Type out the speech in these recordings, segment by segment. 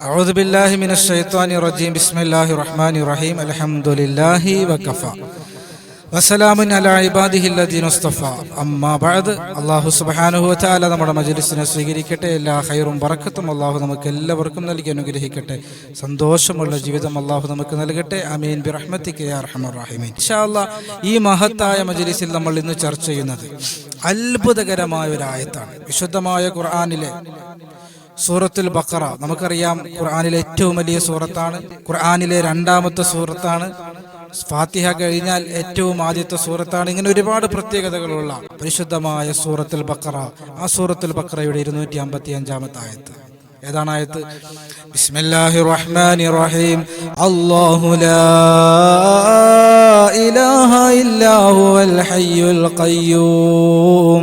أعوذ بالله من الشيطان الرجيم بسم الله الرحمن الرحيم الحمد لله وكفى വസലാമുൻ അല ഇബാദിഹില്ലദീൻ മുസ്തഫ അമ്മാ ബഅദ് അല്ലാഹു സുബ്ഹാനഹു വതആല നമ്മുടെ മജ്ലിസിനെ സ്വീകരിക്കട്ടെ എല്ലാ ഖൈറും ബറക്കത്തും അല്ലാഹു നമുക്ക് എല്ലാവർക്കും നൽകി അനുഗ്രഹിക്കട്ടെ സന്തോഷമുള്ള ജീവിതം അല്ലാഹു നമുക്ക് നൽകട്ടെ ആമീൻ ബിറഹ്മതിക യാ അർഹമർ റഹീമീൻ ഇൻഷാ അല്ലാഹ് ഈ മഹത്തായ മജ്ലിസിൽ നമ്മൾ ഇന്ന് ചർച്ച ചെയ്യുന്നത് അത്ഭുതകരമായ ഒരു ആയത്താണ് വിശുദ്ധമായ ഖുർആനിലെ സൂറത്തുൽ ബക്കറ നമുക്കറിയാം ഖുർആാനിലെ ഏറ്റവും വലിയ സൂറത്താണ്. ഖുർആാനിലെ രണ്ടാമത്തെ സൂറത്താണ്. ഫാത്തിഹ കഴിഞ്ഞാൽ ഏറ്റവും ആദ്യത്തെ സൂറത്താണ്. ഇങ്ങനെ ഒരുപാട് പ്രത്യേകതകളുള്ള പരിശുദ്ധമായ സൂറത്തുൽ ബക്കറ ആ സൂറത്തുൽ ബക്കറയുടെ ഇരുന്നൂറ്റി അമ്പത്തി അഞ്ചാമത്തെ ആയത്ത്. ഏതാണ് ആയത്ത്? ബിസ്മില്ലാഹി റഹ്മാനി റഹീം അല്ലാഹു ലാ ഇലാഹ ഇല്ലാഹു ഹുവൽ ഹയ്യുൽ ഖയ്യൂം.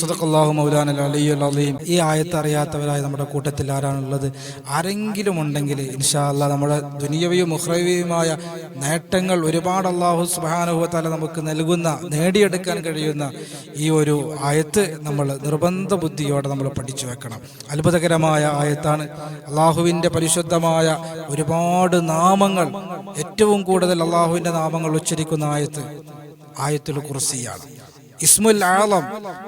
സദഖല്ലാഹു മൗലാന അലീം. ഈ ആയത്ത് അറിയാത്തവരായ നമ്മുടെ കൂട്ടത്തിൽ ആരാണുള്ളത്? ആരെങ്കിലും ഉണ്ടെങ്കിൽ ഇൻഷാ അല്ലാ നമ്മുടെ ദുനിയവയും മുഹ്രവിയുമായ നേട്ടങ്ങൾ ഒരുപാട് അള്ളാഹു സുബാനുഭവത്താല നമുക്ക് നൽകുന്ന നേടിയെടുക്കാൻ കഴിയുന്ന ഈ ഒരു ആയത്ത് നമ്മൾ നിർബന്ധ ബുദ്ധിയോടെ നമ്മൾ പഠിച്ചു വെക്കണം. അത്ഭുതകരമായ ആയത്താണ്. അള്ളാഹുവിന്റെ പരിശുദ്ധമായ ഒരുപാട് നാമങ്ങൾ ഏറ്റവും കൂടുതൽ അള്ളാഹുവിന്റെ നാമങ്ങൾ ഉച്ചരിക്കുന്ന ആയത്ത് ആയത്തുൽ കുർസിയാണ്. ഇസ്മുൽ ആലം.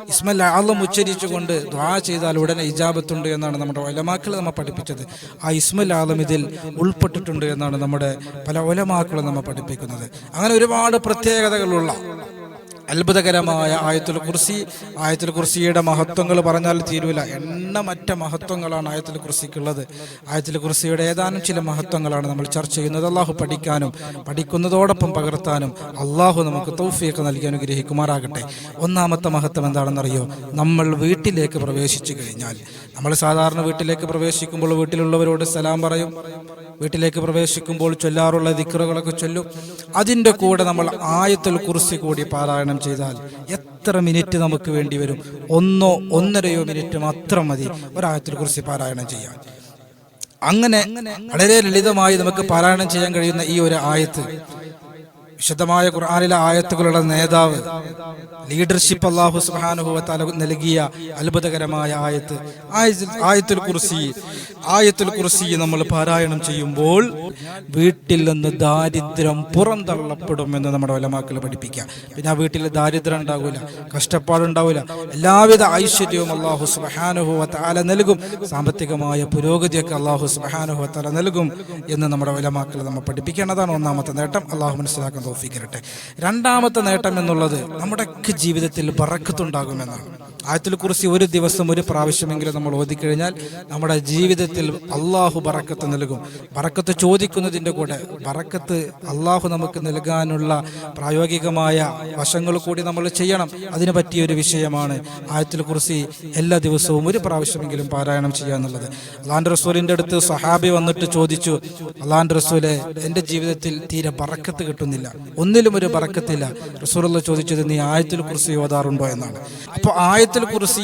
ഇസ്മുൽ ആലം ഉച്ചരിച്ചുകൊണ്ട് ദ്വാ ചെയ്താൽ ഉടനെ ഇജാബത്തുണ്ട് എന്നാണ് നമ്മുടെ ഒലമാക്കൾ നമ്മെ പഠിപ്പിച്ചത്. ആ ഇസ്മുൽ ആലം ഇതിൽ ഉൾപ്പെട്ടിട്ടുണ്ട് എന്നാണ് നമ്മുടെ പല ഒലമാക്കളും നമ്മെ പഠിപ്പിക്കുന്നത്. അങ്ങനെ ഒരുപാട് പ്രത്യേകതകളുള്ള അത്ഭുതകരമായ ആയത്തുൽ കുർസി. ആയത്തുൽ കുർസിയുടെ മഹത്വങ്ങൾ പറഞ്ഞാൽ തീരൂല. എണ്ണമറ്റ മഹത്വങ്ങളാണ് ആയത്തുൽ കുർസിക്കുള്ളത്. ആയത്തുൽ കുർസിയുടെ ഏതാനും ചില മഹത്വങ്ങളാണ് നമ്മൾ ചർച്ച ചെയ്യുന്നത്. അള്ളാഹു പഠിക്കാനും പഠിക്കുന്നതോടൊപ്പം പകർത്താനും അള്ളാഹു നമുക്ക് തൗഫിയൊക്കെ നൽകി അനുഗ്രഹിക്കുമാറാകട്ടെ. ഒന്നാമത്തെ മഹത്വം എന്താണെന്നറിയോ? നമ്മൾ വീട്ടിലേക്ക് പ്രവേശിച്ചു കഴിഞ്ഞാൽ. നമ്മൾ സാധാരണ വീട്ടിലേക്ക് പ്രവേശിക്കുമ്പോൾ വീട്ടിലുള്ളവരോട് സലാം പറയും. വീട്ടിലേക്ക് പ്രവേശിക്കുമ്പോൾ ചൊല്ലാറുള്ള ദിക്കറുകളൊക്കെ ചൊല്ലും. അതിന്റെ കൂടെ നമ്മൾ ആയത്തുൽ കുറിച്ച് കൂടി പാരായണം ചെയ്താൽ എത്ര മിനിറ്റ് നമുക്ക് വേണ്ടി വരും? ഒന്നോ ഒന്നരയോ മിനിറ്റ് മാത്രം മതി. ഒരായത്തിൽ കുറിച്ച് പാരായണം ചെയ്യാൻ. അങ്ങനെ വളരെ ലളിതമായി നമുക്ക് പാരായണം ചെയ്യാൻ കഴിയുന്ന ഈ ഒരു ആയത്ത് വിശുദ്ധമായ ഖുർആാനിലെ ആയത്തുകളുടെ നേതാവ് ലീഡർഷിപ്പ് അള്ളാഹു സുബാനുഭവത്താല നൽകിയ അത്ഭുതകരമായ ആയത്ത്. ആയത്തുൽ കുർസി ആയത്തുൽ കുർസി നമ്മൾ പാരായണം ചെയ്യുമ്പോൾ വീട്ടിൽ നിന്ന് ദാരിദ്ര്യം പുറന്തള്ളപ്പെടുമെന്ന് നമ്മുടെ വലമാക്കൾ പഠിപ്പിക്കുക. പിന്നെ ആ വീട്ടിൽ ദാരിദ്ര്യം ഉണ്ടാവില്ല കഷ്ടപ്പാടുണ്ടാവില്ല എല്ലാവിധ ഐശ്വര്യവും അള്ളാഹു സുഹാനുഭവത്താല നൽകും സാമ്പത്തികമായ പുരോഗതിയൊക്കെ അള്ളാഹു സുഹാനുഭവത്താല നൽകും എന്ന് നമ്മുടെ വലമാക്കൾ നമ്മൾ പഠിപ്പിക്കേണ്ടതാണ് ഒന്നാമത്തെ നേട്ടം. അള്ളാഹു മനസ്സിലാക്കാൻ തോഫിക്കരട്ടെ രണ്ടാമത്തെ നേട്ടം എന്നുള്ളത് നമ്മുടെയൊക്കെ ജീവിതത്തിൽ ബറക്കത്തുണ്ടാകുമെന്നാണ് ആയത്തിൽ കുറിച്ച് ഒരു ദിവസം ഒരു പ്രാവശ്യമെങ്കിലും നമ്മൾ ഓതിക്കഴിഞ്ഞാൽ നമ്മുടെ ജീവിതത്തിൽ അള്ളാഹു ബറക്കത്ത് നൽകും. ബറക്കത്ത് ചോദിക്കുന്നതിന്റെ കൂടെ ബറക്കത്ത് അള്ളാഹു നമുക്ക് നൽകാനുള്ള പ്രായോഗികമായ വശങ്ങൾ കൂടി നമ്മൾ ചെയ്യണം. അതിന് പറ്റിയ ഒരു വിഷയമാണ് ആയത്തിൽ കുറിച്ച് എല്ലാ ദിവസവും ഒരു പ്രാവശ്യമെങ്കിലും പാരായണം ചെയ്യുക എന്നുള്ളത് അള്ളാന്റെ റസൂലിന്റെ അടുത്ത് സഹാബി വന്നിട്ട് ചോദിച്ചു അള്ളാന്റെ റസൂലെ എന്റെ ജീവിതത്തിൽ തീരെ ബറക്കത്ത് കിട്ടുന്നില്ല. ഒന്നിലും ഒരു ബറക്കത്തില്ല. റസൂലുള്ള ചോദിച്ചത് നീ ആയത്തിൽ കുറിച്ച് ഓതാറുണ്ടോ? എന്നാണ്. അപ്പോൾ ആയത്തിൽ കുറിച്ച്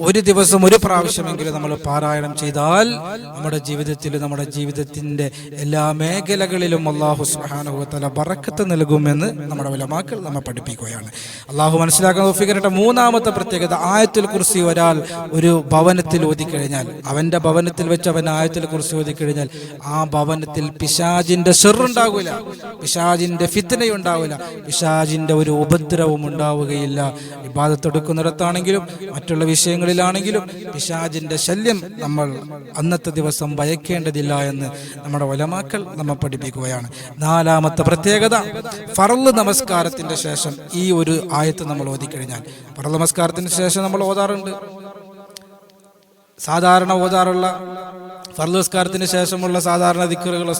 ഒരു ദിവസം ഒരു പ്രാവശ്യമെങ്കിലും നമ്മൾ പാരായണം ചെയ്താൽ നമ്മുടെ ജീവിതത്തിൽ നമ്മുടെ ജീവിതത്തിന്റെ എല്ലാ മേഖലകളിലും അള്ളാഹു സുഹാനുഭവത്തല ബറക്കത്ത് നൽകുമെന്ന് നമ്മുടെ വിലമാക്കൾ നമ്മെ പഠിപ്പിക്കുകയാണ്. അള്ളാഹു മനസ്സിലാക്കാൻ നോക്കിക്കരട്ടെ മൂന്നാമത്തെ പ്രത്യേകത ആയത്തിൽ കുറിച്ച് ഒരാൾ ഒരു ഭവനത്തിൽ ഓതിക്കഴിഞ്ഞാൽ അവന്റെ ഭവനത്തിൽ വെച്ച് അവൻ ആയത്തിൽ കുറിച്ച് ഓതിക്കഴിഞ്ഞാൽ ആ ഭവനത്തിൽ പിശാജിന്റെ ഷെറുണ്ടാകില്ല പിശാജിന്റെ ഫിത്തനയുണ്ടാവില്ല പിശാജിന്റെ ഒരു ഉപദ്രവം ഉണ്ടാവുകയില്ല വിവാദത്തെടുക്കുന്നിടത്താണെങ്കിലും മറ്റുള്ള വിഷയങ്ങളിലാണെങ്കിലും പിശാജിന്റെ ശല്യം നമ്മൾ അന്നത്തെ ദിവസം ഭയക്കേണ്ടതില്ല എന്ന് നമ്മുടെ ഒലമാക്കൾ നമ്മെ പഠിപ്പിക്കുകയാണ്. നാലാമത്തെ പ്രത്യേകത ഫറൽ നമസ്കാരത്തിന്റെ ശേഷം ഈ ഒരു ആയത്ത് നമ്മൾ ഓതിക്കഴിഞ്ഞാൽ. ഫറൽ നമസ്കാരത്തിന് ശേഷം നമ്മൾ ഓതാറുണ്ട്. സാധാരണ ഓതാറുള്ള ഫർദസ്കാരത്തിന് ശേഷമുള്ള സാധാരണ ദിക്കറുകൾ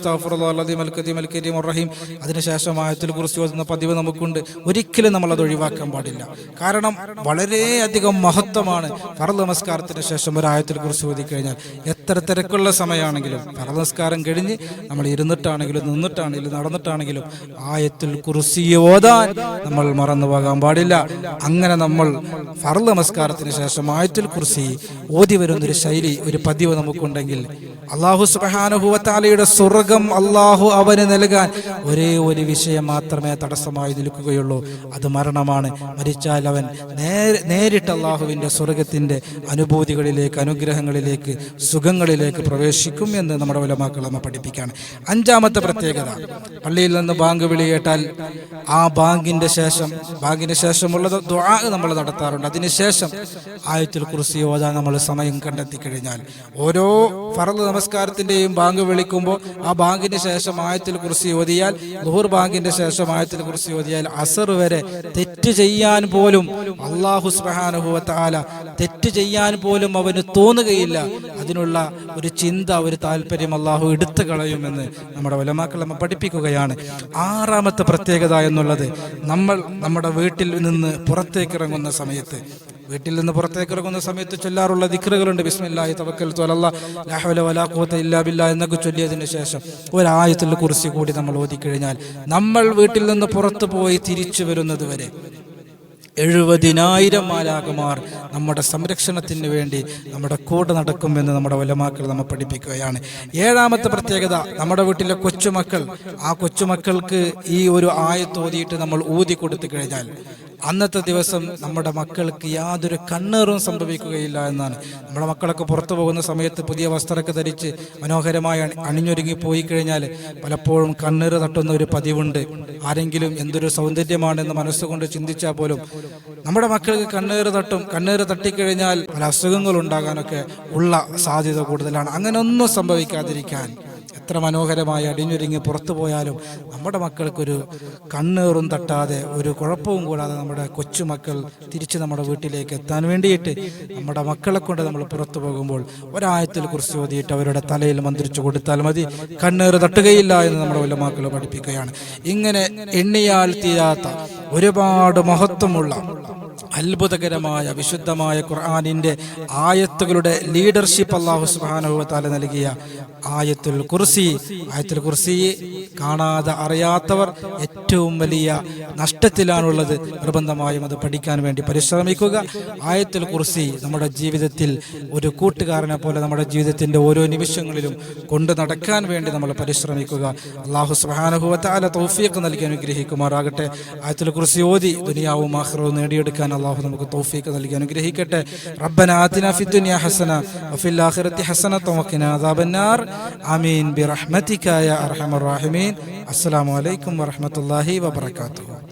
റഹീം അതിനുശേഷം ആയത്തിൽ കുറിച്ച് ഓതുന്ന പതിവ് നമുക്കുണ്ട്. ഒരിക്കലും നമ്മൾ അത് ഒഴിവാക്കാൻ പാടില്ല. കാരണം വളരെയധികം മഹത്വമാണ് ഫർദ് നമസ്കാരത്തിന് ശേഷം ഒരു ആയത്തിൽ കുറിച്ച് ഓതി കഴിഞ്ഞാൽ. എത്ര തിരക്കുള്ള സമയമാണെങ്കിലും ഫർദ് നമസ്കാരം കഴിഞ്ഞ് നമ്മൾ ഇരുന്നിട്ടാണെങ്കിലും നിന്നിട്ടാണെങ്കിലും നടന്നിട്ടാണെങ്കിലും ആയത്തിൽ കുറിച്ച് ഓതാൻ നമ്മൾ മറന്നു പോകാൻ പാടില്ല. അങ്ങനെ നമ്മൾ ഫർദ് നമസ്കാരത്തിന് ശേഷം ആയത്തിൽ കുറിച്ച് ഓതി വരുന്നൊരു ശൈലി ഒരു പതിവ് നമുക്കുണ്ടെങ്കിൽ അള്ളാഹു സുബാനുഭവത്താലയുടെ സ്വർഗം അള്ളാഹു അവന് നൽകാൻ ഒരേ ഒരു വിഷയം മാത്രമേ തടസ്സമായി നിൽക്കുകയുള്ളൂ. അത് മരണമാണ്. മരിച്ചാൽ അവൻ നേരെ നേരിട്ട് അള്ളാഹുവിന്റെ സ്വർഗത്തിന്റെ അനുഭൂതികളിലേക്ക് അനുഗ്രഹങ്ങളിലേക്ക് സുഖങ്ങളിലേക്ക് പ്രവേശിക്കും എന്ന് നമ്മുടെ ഉലമാക്കൾ നമ്മെ പഠിപ്പിക്കുകയാണ്. അഞ്ചാമത്തെ പ്രത്യേകത പള്ളിയിൽ നിന്ന് ബാങ്ക് വിളി കേട്ടാൽ ആ ബാങ്കിന്റെ ശേഷം ബാങ്കിന് ശേഷമുള്ളത് ദ്വാ നമ്മൾ നടത്താറുണ്ട്. അതിനുശേഷം ആയത്തിൽ കുറിച്ച് ഓതാൻ നമ്മൾ സമയം കണ്ടെത്തി കഴിഞ്ഞാൽ ഓരോ ഫറദ് നമസ്കാരത്തിന്റെയും ബാങ്ക് വിളിക്കുമ്പോൾ ആ ബാങ്കിന് ശേഷം ആയത്തിൽ കുറിച്ച് ഓതിയാൽ നൂർ ബാങ്കിന്റെ ശേഷം ആയത്തിൽ കുറിച്ച് ഓതിയാൽ അസർ വരെ തെറ്റ് ചെയ്യാൻ പോലും അള്ളാഹു സുബാനുഭവത്താല തെറ്റ് ചെയ്യാൻ പോലും അവന് തോന്നുകയില്ല. അതിനുള്ള ഒരു ചിന്ത ഒരു താല്പര്യം അള്ളാഹു എടുത്തു കളയുമെന്ന് നമ്മുടെ വലമാക്കൾ നമ്മൾ പഠിപ്പിക്കുകയാണ്. ആറാമത്തെ പ്രത്യേകത എന്നുള്ളത് നമ്മൾ നമ്മുടെ വീട്ടിൽ നിന്ന് പുറത്തേക്കിറങ്ങുന്ന സമയത്ത് വീട്ടിൽ നിന്ന് പുറത്തേക്ക് ഇറങ്ങുന്ന സമയത്ത് ചൊല്ലാറുള്ള ദിക്റുകളുണ്ട്. ബിസ്മില്ലാഹി തവക്കൽ ത്വലല്ലാ ലാ ഹൗല വലാ ഖുവത ഇല്ലാ എന്നൊക്കെ ചൊല്ലിയതിന് ശേഷം ഒരായത്തിൽ കുറിച്ച് കൂടി നമ്മൾ ഓതിക്കഴിഞ്ഞാൽ നമ്മൾ വീട്ടിൽ നിന്ന് പുറത്തു പോയി തിരിച്ചു വരുന്നത് വരെ എഴുപതിനായിരം മാലാകുമാർ നമ്മുടെ സംരക്ഷണത്തിന് വേണ്ടി നമ്മുടെ കൂടെ നടക്കുമെന്ന് നമ്മുടെ വലമാക്കൾ നമ്മൾ പഠിപ്പിക്കുകയാണ്. ഏഴാമത്തെ പ്രത്യേകത നമ്മുടെ വീട്ടിലെ കൊച്ചുമക്കൾ. ആ കൊച്ചുമക്കൾക്ക് ഈ ഒരു ആയത്തോതിയിട്ട് നമ്മൾ ഊതി കൊടുത്തു കഴിഞ്ഞാൽ അന്നത്തെ ദിവസം നമ്മുടെ മക്കൾക്ക് യാതൊരു കണ്ണേറും സംഭവിക്കുകയില്ല എന്നാണ്. നമ്മുടെ മക്കളൊക്കെ പുറത്തു പോകുന്ന സമയത്ത് പുതിയ വസ്ത്രമൊക്കെ ധരിച്ച് മനോഹരമായി അണിഞ്ഞൊരുങ്ങി പോയി കഴിഞ്ഞാൽ പലപ്പോഴും കണ്ണീർ തട്ടുന്ന ഒരു പതിവുണ്ട്. ആരെങ്കിലും എന്തൊരു സൗന്ദര്യമാണെന്ന് മനസ്സുകൊണ്ട് ചിന്തിച്ചാൽ പോലും നമ്മുടെ മക്കൾക്ക് കണ്ണീർ തട്ടും കണ്ണീറ് തട്ടിക്കഴിഞ്ഞാൽ പല അസുഖങ്ങൾ ഉണ്ടാകാനൊക്കെ ഉള്ള സാധ്യത കൂടുതലാണ്. അങ്ങനെ ഒന്നും സംഭവിക്കാതിരിക്കാൻ എത്ര മനോഹരമായി അടിഞ്ഞൊരുങ്ങി പുറത്തു പോയാലും നമ്മുടെ മക്കൾക്കൊരു കണ്ണേറും തട്ടാതെ ഒരു കുഴപ്പവും കൂടാതെ നമ്മുടെ കൊച്ചുമക്കൾ തിരിച്ച് നമ്മുടെ വീട്ടിലേക്ക് എത്താൻ വേണ്ടിയിട്ട് നമ്മുടെ മക്കളെ കൊണ്ട് നമ്മൾ പുറത്തു പോകുമ്പോൾ ഒരായത്തിൽ കുറിച്ച് ഓതിയിട്ട് അവരുടെ തലയിൽ മന്ത്രിച്ചു കൊടുത്താൽ മതി. കണ്ണേറ് തട്ടുകയില്ല എന്ന് നമ്മുടെ ഉലമാക്കൾ പഠിപ്പിക്കുകയാണ്. ഇങ്ങനെ എണ്ണിയാൽ തീരാത്ത ഒരുപാട് മഹത്വമുള്ള അത്ഭുതകരമായ വിശുദ്ധമായ ഖുർആാനിന്റെ ആയത്തുകളുടെ ലീഡർഷിപ്പ് അള്ളാഹു സുബാനുഭവത്താല നൽകിയ ആയത്തുൽ കുർസി. ആയത്തുൽ കുർസി കാണാതെ അറിയാത്തവർ ഏറ്റവും വലിയ നഷ്ടത്തിലാണുള്ളത്. നിർബന്ധമായും അത് പഠിക്കാൻ വേണ്ടി പരിശ്രമിക്കുക. ആയത്തുൽ കുർസി നമ്മുടെ ജീവിതത്തിൽ ഒരു കൂട്ടുകാരനെ പോലെ നമ്മുടെ ജീവിതത്തിന്റെ ഓരോ നിമിഷങ്ങളിലും കൊണ്ടു നടക്കാൻ വേണ്ടി നമ്മൾ പരിശ്രമിക്കുക. അള്ളാഹു സുബാനുഭവത്താല തൗഫീഖ് നൽകി അനുഗ്രഹിക്കുമാറാകട്ടെ. ആയത്തുൽ കുർസി ഓതി ദുനിയാവും ആഹ്റവും നേടിയെടുക്കാൻ അള്ളാഹു നമുക്ക് തൗഫീഖ് നൽകി അനുഗ്രഹിക്കട്ടെ റബ്ബന ആതിന ഫി ദുനിയ ഹസന വഫിൽ ആഖിറതി ഹസന വഖിന അദാബന്നാർ ആമീൻ ബിറഹ്മതിക യാ അർഹമർ റഹീമീൻ അസ്സലാമു അലൈക്കും വറഹ്മത്തുള്ളാഹി വബറകാതുഹു